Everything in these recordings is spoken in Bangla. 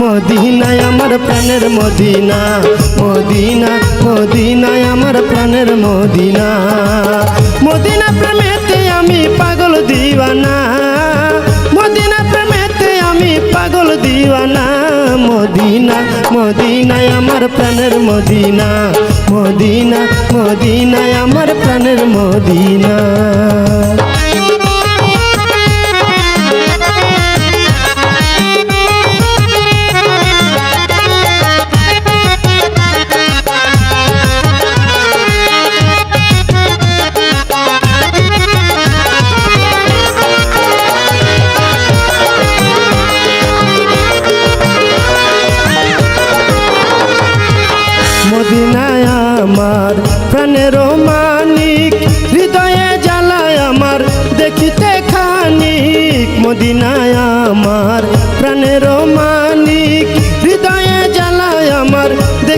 মদিনায় আমার প্রাণের মদিনা মদিনা মদিনায় আমার প্রাণের মদিনা। মদিনা প্রেমেতে আমি পাগল দিওয়ানা, মদিনা প্রেমেতে আমি পাগল দিওয়ানা। মদিনা মদিনায় আমার প্রাণের মদিনা মদিনা মদিনায় আমার প্রাণের মদিনা।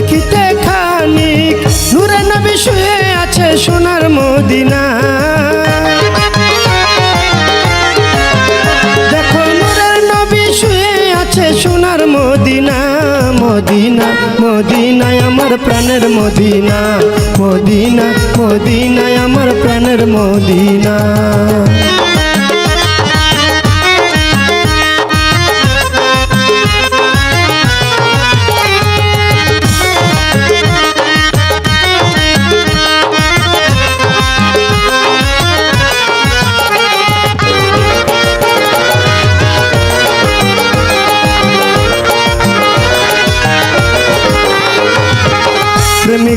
দেখিতে খানিক নূরে নবী শুয়ে আছে সোনার মদিনা। দেখো নূরের নবী শুয়ে আছে সোনার মদিনা। মদিনা মদিনায় আমার প্রাণের মদিনা। মদিনা মদিনায় আমার প্রাণের মদিনা।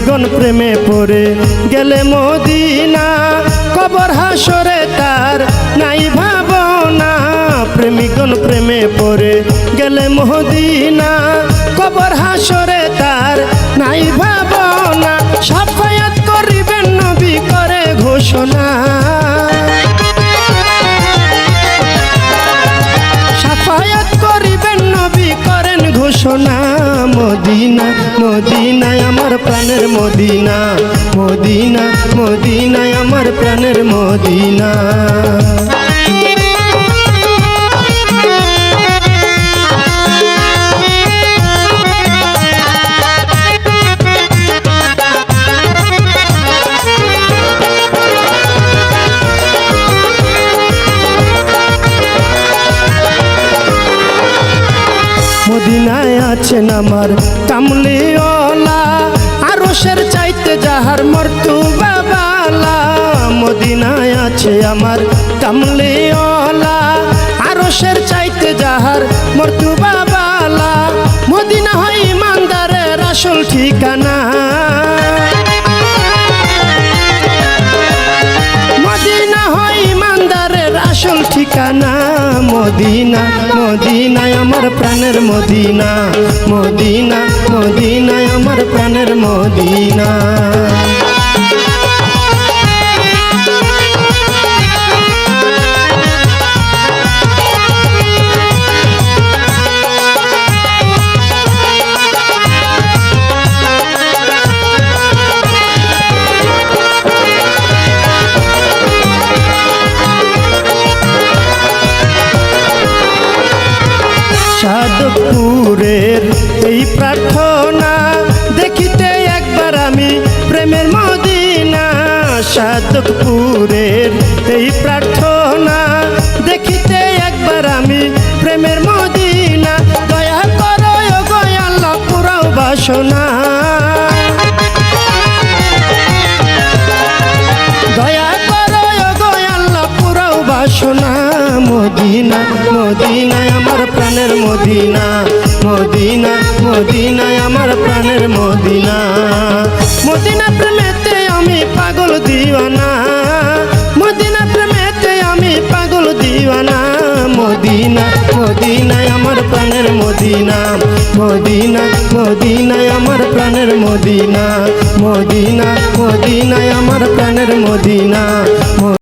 প্রেমিগণ প্রেমে পড়ে গেলে মদিনা। কবর হাসরে তার নাই ভাবনা। প্রেমিগণ প্রেমে পড়ে গেলে মদিনা। কবর হাসরে মদিনা মদিনায় আমার প্রাণের মদিনা মদিনা মদিনায় আমার প্রাণের মদিনা। মদিনায় আছেন আমার কামলিওলা আরসের চাইতে যাহার মর্তু বাবালা মদিনায় আছে আমার কামলিওলা আরসের চাইতে যাহার মর্তু বাবালা মদিনা মদিনায় আমার প্রাণের মদিনা মদিনা মদিনায় আমার প্রাণের মদিনা। সাধকপুরের এই প্রার্থনা দেখিতে একবার আমি প্রেমের মদিনা সাধকপুরের এই প্রার্থনা দেখিতে একবার আমি প্রেমের মদিনা। দয়া করো গো আল্লাহ, পুরাও বাসনা। দয়া করো গো আল্লাহ, পুরাও বাসনা। মদিনা আমার প্রাণের মদিনা মদিনা মদিনায় আমার প্রাণের মদিনা। মদিনা প্রেমেতে আমি পাগল দিওয়ানা, মদিনা প্রেমেতে আমি পাগল দিওয়ানা। মদিনা মদিনায় আমার প্রাণের মদিনা মদিনা মদিনায় আমার প্রাণের মদিনা মদিনা মদিনায় আমার প্রাণের মদিনা।